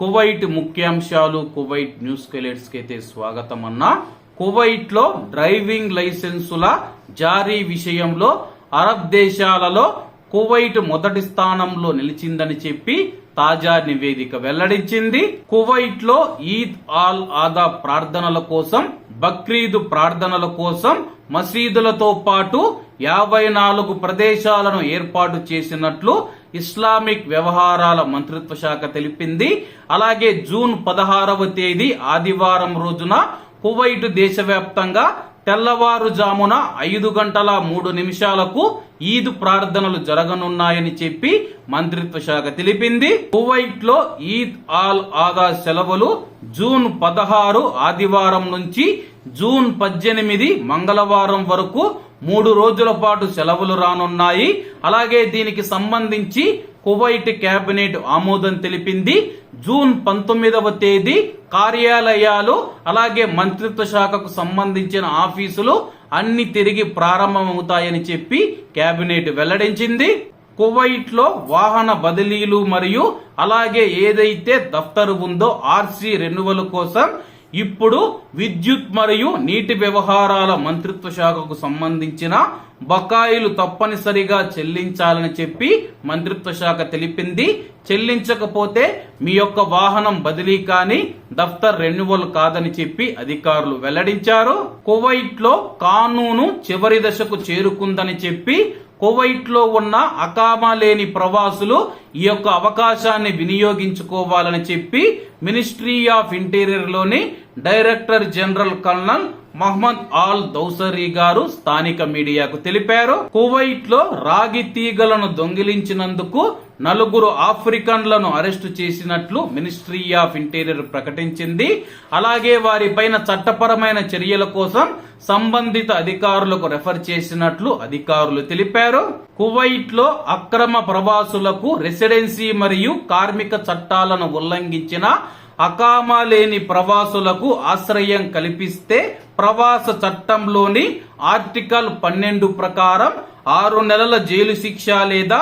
Kuwait ముఖ్యాంశాలు Kuwait న్యూస్కి అయితే స్వాగతం అన్నా కువైట్లో డ్రైవింగ్ లైసెన్సుల జారీ విషయంలో అరబ్ దేశాలలో కువైట్ మొదటి స్థానంలో నిలిచిందని చెప్పి తాజా నివేదిక వెల్లడించింది. కువైట్లో ఈద్ ఆల్ ఆదా ప్రార్థనల కోసం బక్రీద్ ప్రార్థనల కోసం మసీదులతో పాటు యాభై నాలుగు ప్రదేశాలను ఏర్పాటు చేసినట్లు ఇస్లామిక్ వ్యవహారాల మంత్రిత్వ శాఖ తెలిపింది. అలాగే జూన్ పదహారవ తేదీ ఆదివారం రోజున కువైట్ దేశవ్యాప్తంగా తెల్లవారుజామున ఐదు గంటల మూడు నిమిషాలకు ఈద్ ప్రార్థనలు జరగనున్నాయని చెప్పి మంత్రిత్వ శాఖ తెలిపింది. కువైట్లో ఈద్ ఆల్ ఆదా సెలవులు జూన్ పదహారు ఆదివారం నుంచి జూన్ పద్దెనిమిది మంగళవారం వరకు మూడు రోజుల పాటు సెలవులు రానున్నాయి. అలాగే దీనికి సంబంధించి కువైట్ కేబినెట్ ఆమోదం తెలిపింది. జూన్ పంతొమ్మిదవ తేదీ కార్యాలయాలు అలాగే మంత్రిత్వ శాఖకు సంబంధించిన ఆఫీసులు అన్ని తిరిగి ప్రారంభమవుతాయని చెప్పి కేబినెట్ వెల్లడించింది. కువైట్లో వాహన బదిలీలు మరియు అలాగే ఏదైతే దఫ్తరు ఉందో ఆర్సీ రెన్యువల్ కోసం ఇప్పుడు విద్యుత్ మరియు నీటి వ్యవహారాల మంత్రిత్వ శాఖకు సంబంధించిన బకాయిలు తప్పనిసరిగా చెల్లించాలని చెప్పి మంత్రిత్వ శాఖ తెలిపింది. చెల్లించకపోతే మీ యొక్క వాహనం బదిలీ కానీ దఫ్తర్ రెన్యువల్ కాదని చెప్పి అధికారులు వెల్లడించారు. కువైట్లో కానూను చివరి దశకు చేరుకుందని చెప్పి కువైట్లో ఉన్న అకామా లేని ప్రవాసులు ఈ యొక్క అవకాశాన్ని వినియోగించుకోవాలని చెప్పి ministry of ఇంటీరియర్లోని director general colonel Mohammed Al Dousari గారు స్థానిక మీడియాకు తెలిపారు. కువైట్లో రాగి తీగలను దొంగిలించినందుకు నలుగురు ఆఫ్రికన్లను అరెస్టు చేసినట్లు మినిస్ట్రీ ఆఫ్ ఇంటీరియర్ ప్రకటించింది. అలాగే వారిపైన చట్టపరమైన చర్యల కోసం సంబంధిత అధికారులకు రెఫర్ చేసినట్లు అధికారులు తెలిపారు. కువైట్లో అక్రమ ప్రవాసులకు రెసిడెన్సీ మరియు కార్మిక చట్టాలను ఉల్లంఘించిన అకామా లేని ప్రవాసులకు ఆశ్రయం కల్పిస్తే ప్రవాస చట్టంలోని ఆర్టికల్ పన్నెండు ప్రకారం ఆరు నెలల జైలు శిక్ష లేదా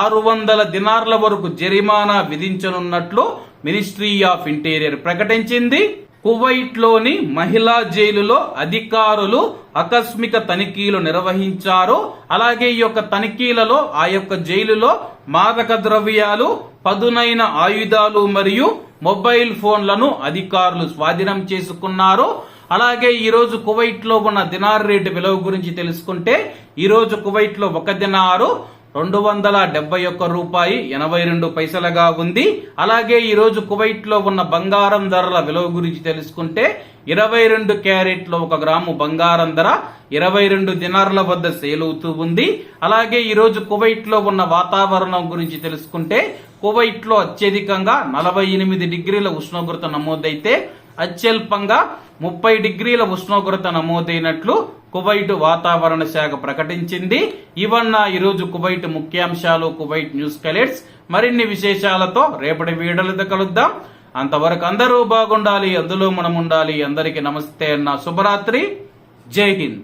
ఆరు వందల దినార్ల వరకు జరిమానా విధించనున్నట్లు మినిస్ట్రీ ఆఫ్ ఇంటీరియర్ ప్రకటించింది. కువైట్లోని మహిళా జైలులో అధికారులు ఆకస్మిక తనిఖీలు నిర్వహించారు. అలాగే ఈ యొక్క తనిఖీలలో ఆ యొక్క జైలులో మాదక ద్రవ్యాలు పదునైన ఆయుధాలు మరియు మొబైల్ ఫోన్లను అధికారులు స్వాధీనం చేసుకున్నారు. అలాగే ఈరోజు కువైట్లో కువైట్లో ఉన్న దినార్ రేటు విలువ గురించి తెలుసుకుంటే ఈరోజు కువైట్లో కువైట్లో ఒక దినారు రెండు వందల డెబ్బై ఒక్క రూపాయి ఎనభై రెండు పైసలుగా ఉంది. అలాగే ఈరోజు కువైట్లో కువైట్లో ఉన్న బంగారం ధరల విలువ గురించి తెలుసుకుంటే ఇరవై రెండు క్యారెట్లో ఒక గ్రాము బంగారం ధర ఇరవై రెండు దినార్ల వద్ద సేల్ అవుతూ ఉంది. అలాగే ఈరోజు కువైట్లో కువైట్లో ఉన్న వాతావరణం గురించి తెలుసుకుంటే కువైట్లో అత్యధికంగా నలభై ఎనిమిది డిగ్రీల ఉష్ణోగ్రత నమోదైతే అత్యల్పంగా ముప్పై డిగ్రీల ఉష్ణోగ్రత నమోదైనట్లు కువైట్ వాతావరణ శాఖ ప్రకటించింది. ఇవన్న ఈరోజు కువైట్ ముఖ్యాంశాలు కువైట్ న్యూస్ కలెట్స్ మరిన్ని విశేషాలతో రేపటి వీడియోలతో కలుద్దాం. అంతవరకు అందరూ బాగుండాలి అందులో మనం ఉండాలి అందరికీ నమస్తే అన్న శుభరాత్రి. జై హింద్.